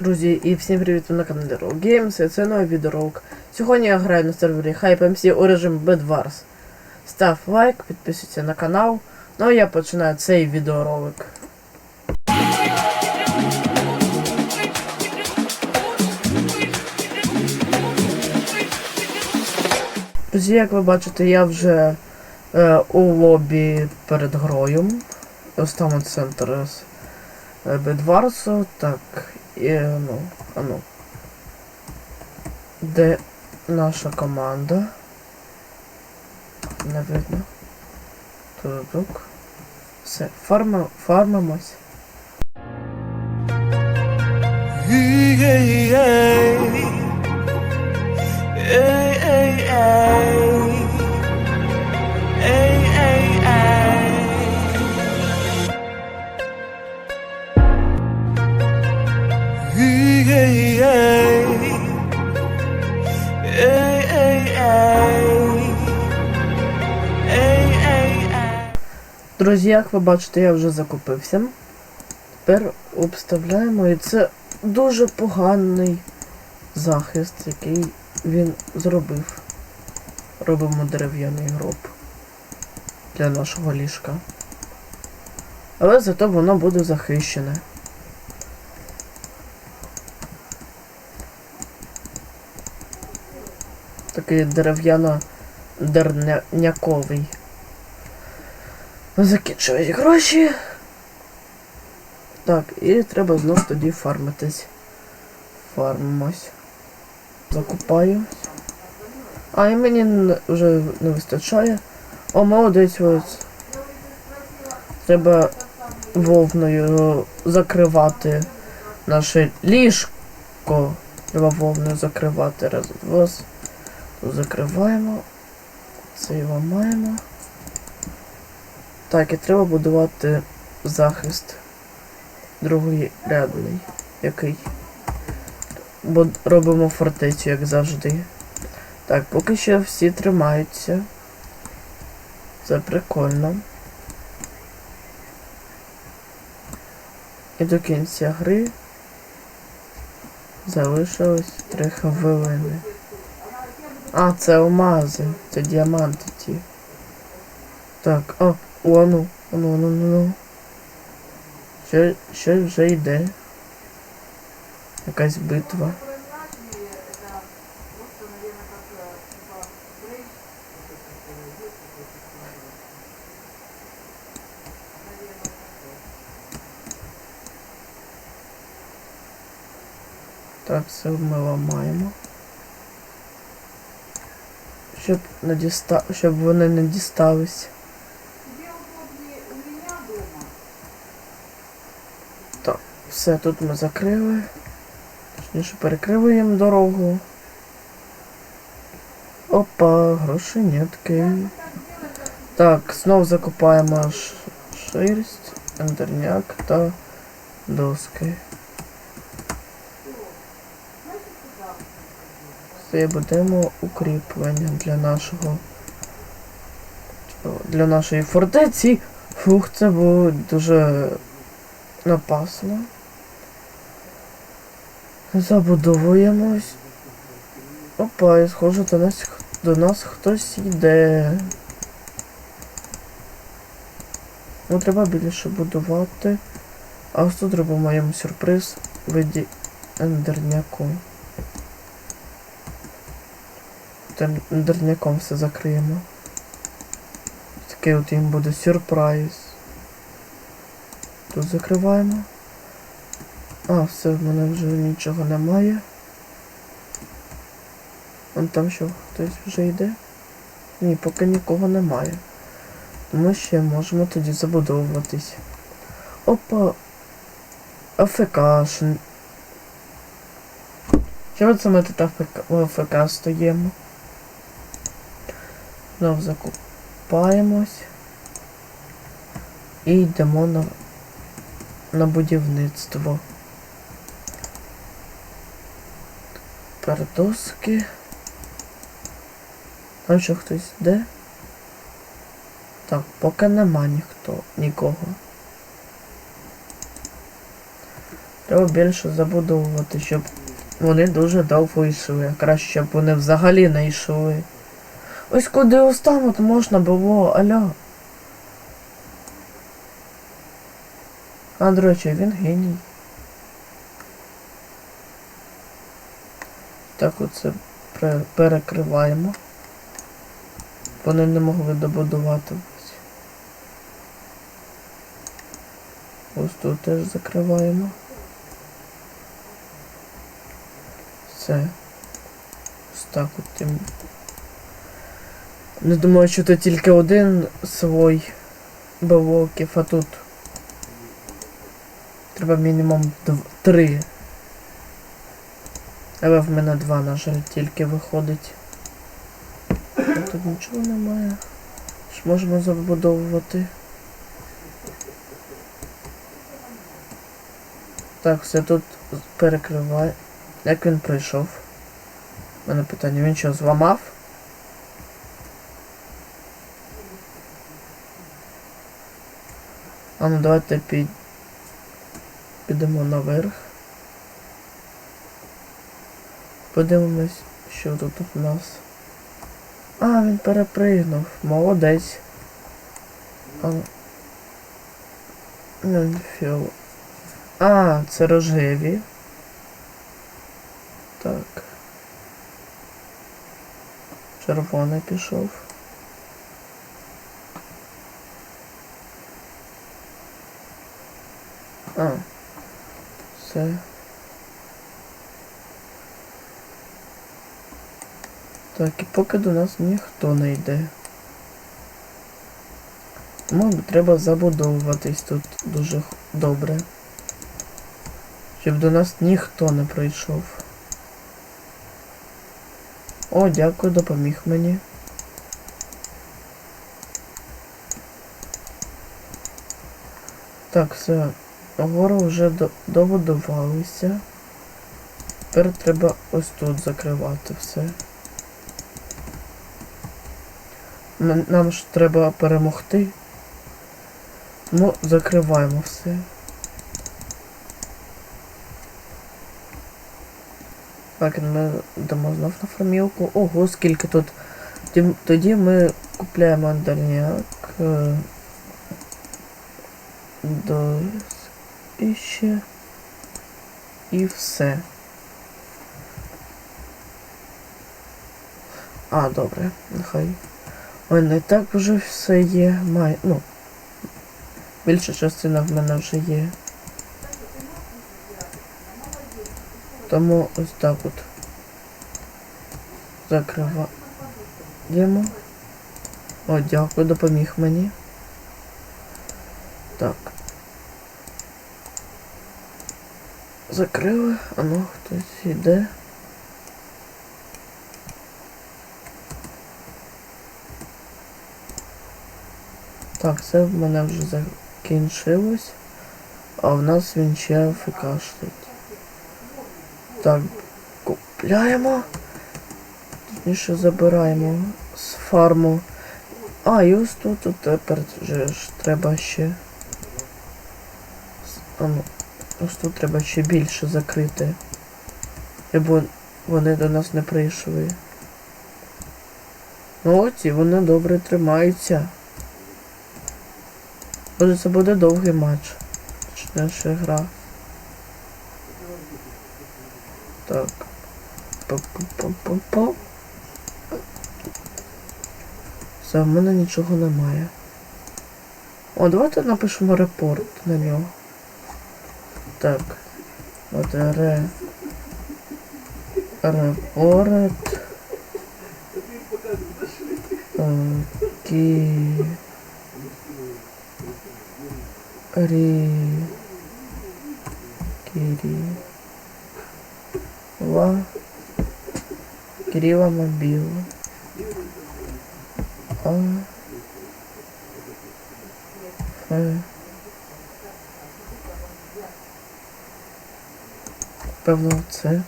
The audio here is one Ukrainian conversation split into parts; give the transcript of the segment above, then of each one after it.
Друзі, і всім привіт на каналі Roll Games, і це новий відеоролик. Сьогодні я граю на сервері HypeMC у режимі Bedwars. Став лайк, підписуйся на канал. Ну а я починаю цей відеоролик. Друзі, як ви бачите, я вже е, у лобі перед грою. Ось там центр Бедварсу. Так, і, ну, а ну. Де наша команда? Не видно. Тут. Все, фарма, фармимось. Hey, hey, hey. Hey, Друзі, як ви бачите, я вже закупився. Тепер обставляємо і це дуже поганий захист, який він зробив. Робимо дерев'яний гроб для нашого ліжка. Але зато воно буде захищене. Такий дерев'яно-дерняковий. Закінчують гроші. Так, і треба знов тоді фармитись. Фармимось. Закупаю. А і мені вже не вистачає. О, молодець ось. Треба вовною закривати наше ліжко. Треба вовною закривати. Раз, два. Тут закриваємо. Цей ламаємо. Так, і треба будувати захист. Другий рядний. Який? Бо робимо фортецю, як завжди. Так, поки що всі тримаються. Це прикольно. І до кінця гри залишилось три хвилини. А, це алмази, це діаманти ті. Так, о, о, ну, ну, ну, ну. Що, що вже йде? Якась битва. Так, це ми ламаємо. Щоб не діста... щоб вони не дістались. Так, все тут ми закрили. Точніше перекриваємо дорогу. Опа, грошенятки. Так, знов закупаємо ш- шерсть, ендерняк та доски. Це будемо укріплення для нашого для нашої фортеці. Фух, це було дуже опасно. Забудовуємось. Опа, і схоже до нас до нас хтось йде. Ну, треба більше будувати. А ось тут робимо сюрприз в виді ендерняку. Ендерняком все закриємо. Такий от їм буде сюрприз. Тут закриваємо. А, все, в мене вже нічого немає. Вон там що, хтось вже йде? Ні, поки нікого немає. Ми ще можемо тоді забудовуватись. Опа. АФК. Чого це ми тут у АФК стоїмо? Знов закупаємось. І йдемо на, на будівництво. Передоски. Там що хтось йде? Так, поки нема ніхто, нікого. Треба більше забудовувати, щоб вони дуже довго йшли. Краще, щоб вони взагалі не йшли. Ось куди остануть можна було, аля. А, до речі, він геній. Так оце перекриваємо. Вони не могли добудувати. Ось тут теж закриваємо. Все. Ось так от тим. Не думаю, що це тільки один свой блоків, а тут треба мінімум дв... три. Але в мене два, на жаль, тільки виходить. Тут нічого немає. Ж можемо забудовувати. Так, все тут перекриває. Як він прийшов? У мене питання, він що, зламав? А ну давайте під... підемо наверх. Подивимось, що тут у нас. А, він перепригнув. Молодець. А... Ну, фіол. А, це рожеві. Так. Червоний пішов. А. Все. Так, і поки до нас ніхто не йде. Тому треба забудовуватись тут дуже добре. Щоб до нас ніхто не прийшов. О, дякую, допоміг мені. Так, все. Гору вже добудувалися. Тепер треба ось тут закривати все. Нам ж треба перемогти. Ну, закриваємо все. Так, ми йдемо знов на фармілку. Ого, скільки тут. Тоді ми купляємо дальняк. е, До і ще. І все. А, добре, нехай. Ой, не так вже все є. Май. Ну. Більша частина в мене вже є. Тому ось так от. Закриваємо. О, дякую, допоміг мені. Так. Закрили, а ну хтось йде. Так, це в мене вже закінчилось. А в нас він ще кашлять. Так, купляємо. Точніше забираємо з фарму. А, і ось тут от тепер вже ж треба ще. А ну, ось тут треба ще більше закрити. Бо вони до нас не прийшли. Ну от і вони добре тримаються. Може це буде довгий матч. Точніше гра. Так. Па-па-па-па-па. Все, в мене нічого немає. О, давайте напишемо репорт на нього. Так. От ре. Репорт. Рі. Кирі. Ла. Кирилла Мобила. А. Ф. Певно, це.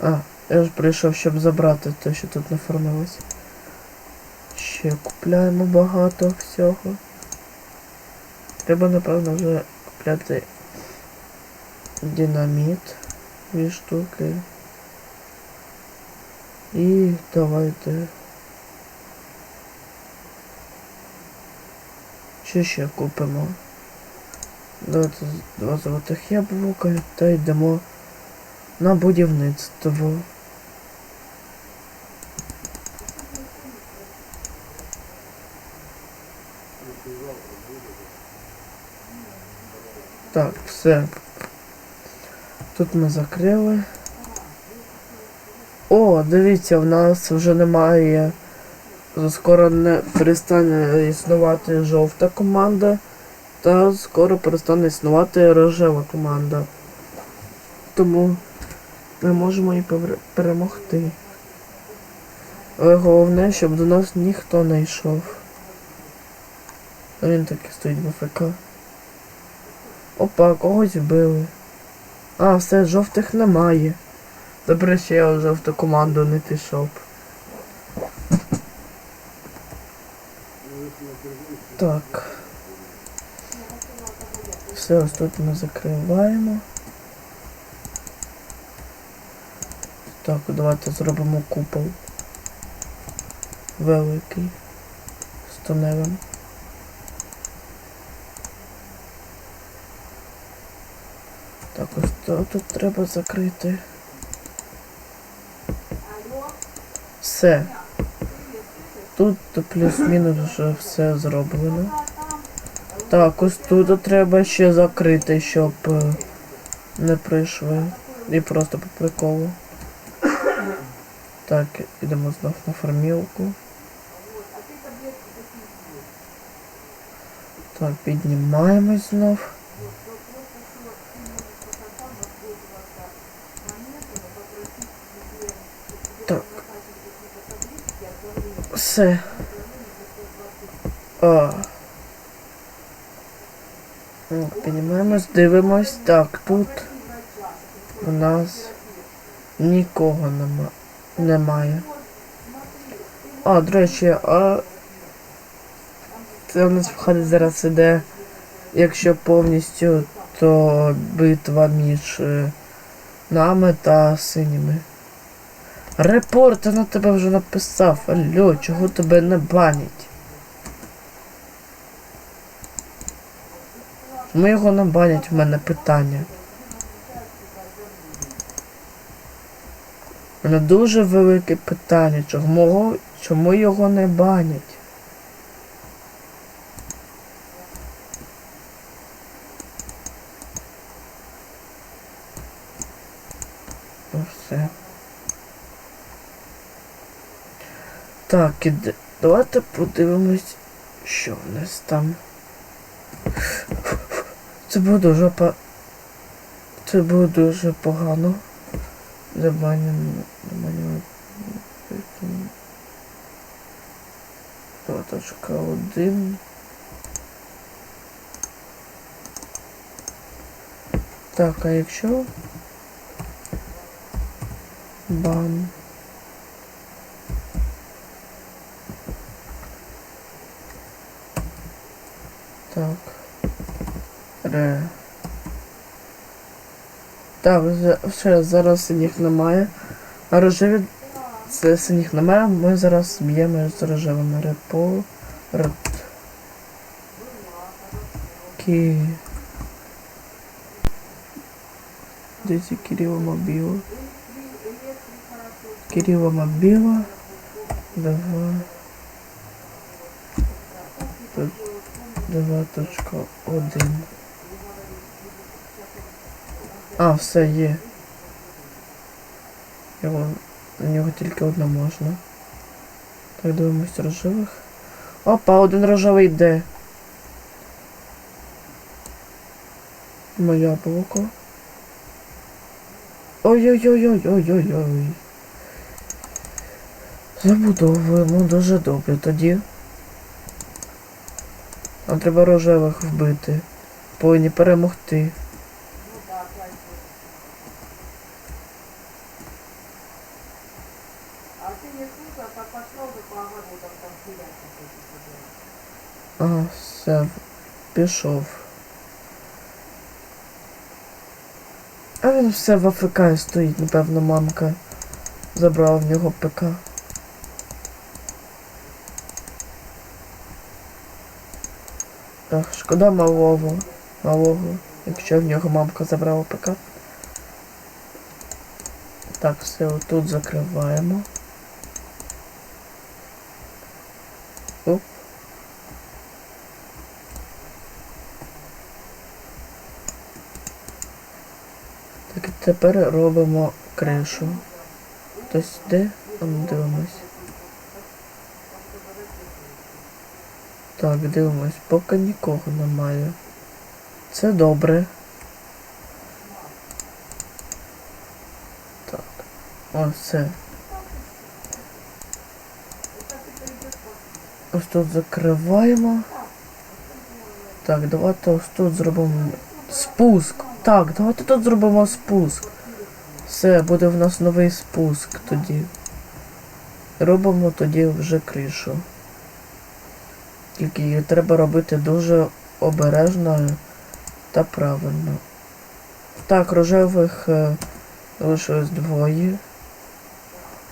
А, я ж прийшов, щоб забрати те, що тут наформилось. Ще купляємо багато всього. Треба, напевно, вже купляти динаміт, дві штуки. І давайте. Що ще купимо? Давайте два золотих яблука та йдемо на будівництво. Так, все. Тут ми закрили. О, дивіться, в нас вже немає. Скоро не перестане існувати жовта команда. Та скоро перестане існувати рожева команда. Тому ми можемо і перемогти. Але головне, щоб до нас ніхто не йшов. А він таки стоїть в АФК. Опа, когось вбили. А, все, жовтих немає. Добре, що я в жовту команду не пішов. Так. Все, ось тут ми закриваємо. Так, давайте зробимо купол. Великий. З тунелем. Так, ось то тут треба закрити. Все. Тут плюс-мінус вже все зроблено. Так, ось тут треба ще закрити, щоб е, не прийшли. І просто по приколу. Так, ідемо знов на фармілку. Так, піднімаємось знов. Все. А. Ну, Піднімаємось, дивимось. Так, тут у нас нікого нема... немає. А, до речі, а це у нас входить зараз іде, якщо повністю, то битва між е, нами та синіми. Репорт на тебе вже написав. Алло, чого тебе не банять? Чому його не банять, в мене питання. У мене дуже велике питання, чому, чому його не банять? Ну все. Так, іде. Давайте подивимось, що в нас там. Це було дуже по... Це було дуже погано. Забанено. Точка один. Так, а якщо... Бан. Так. Ре. Так, вже ще зараз синіх немає. А рожеві це синіх немає. Ми зараз б'ємо з рожевими репо. Рт. Кі. Десь Кирилла мобіла. Кирилла мобіла. Два. 2.1. А, все є. Його, на нього тільки одне можна. Так, дивимось рожевих. Опа, один рожевий йде. Моя яблуко. Ой-ой-ой-ой-ой-ой-ой. Забудовуємо дуже добре тоді. Нам треба рожевих вбити. Повинні перемогти. А ты не слушал, как пошел бы по огороду там хуяк. А, все. пішов. А він все в АФК стоїть, напевно, мамка забрала в нього ПК. Ах, шкода малого. Малого. Якщо в нього мамка забрала ПК. Так, все отут закриваємо. Оп. Так, тепер робимо кришу. Хтось йде? Дивимось. Так, дивимось, поки нікого немає. Це добре. Так. О, все. Ось тут закриваємо. Так, давайте ось тут зробимо спуск. Так, давайте тут зробимо спуск. Все, буде в нас новий спуск тоді. Робимо тоді вже кришу. Тільки її треба робити дуже обережно та правильно. Так, рожевих е, лишилось двоє.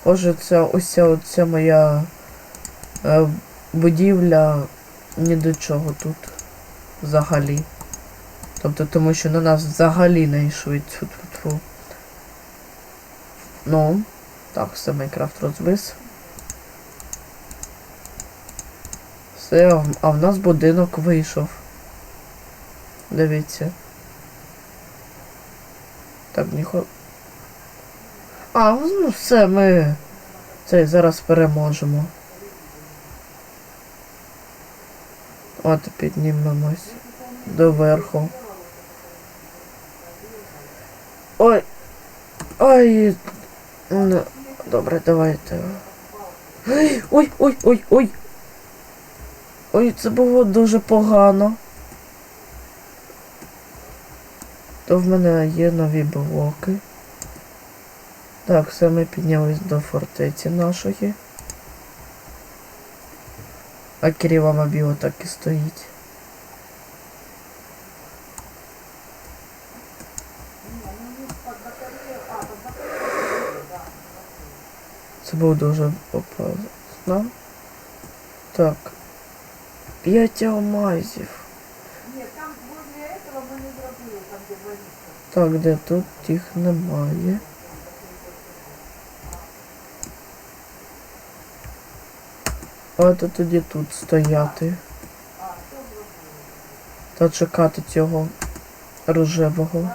Отже, ця ось ця моя е, будівля ні до чого тут взагалі. Тобто тому що на нас взагалі не йшли тьфу Ну, так, все Майнкрафт розвис. Все, а в- нас будинок вийшов. Дивіться. Так, ніхо. А, ну все, ми цей зараз переможемо. От піднімемось доверху. Ой. Ой. Ну, добре, давайте. Ой, ой, ой, ой, ой. Ой, це було дуже погано. То в мене є нові блоки. Так, все ми піднялись до фортеці нашої. А Кирила мобіла так і стоїть. Це було дуже опасно. Так. П'ять алмазів. Нет, там возле этого мы не зробили, там где водичка. Так, де тут їх немає. А то тоді тут стояти. Та чекати цього рожевого.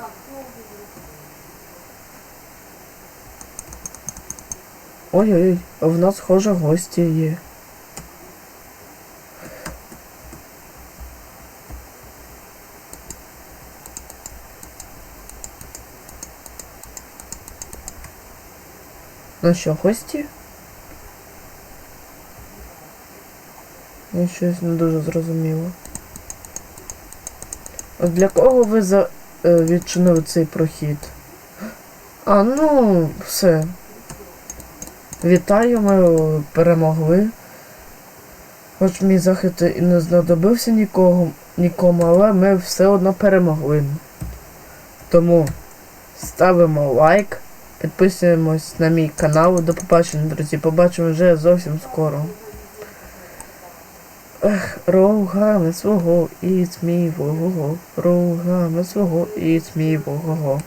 Ой-ой, в нас схоже гості є. Ну що, гості? Я щось не дуже зрозуміло. А для кого ви за е, відчинили цей прохід? А, ну, все. Вітаю, ми перемогли. Хоч мій захист і не знадобився нікого, нікому, але ми все одно перемогли. Тому ставимо лайк, підписуємось на мій канал. До побачення, друзі. Побачимо вже зовсім скоро. Ех, рогами свого і змій вого, рогами свого і змій вого.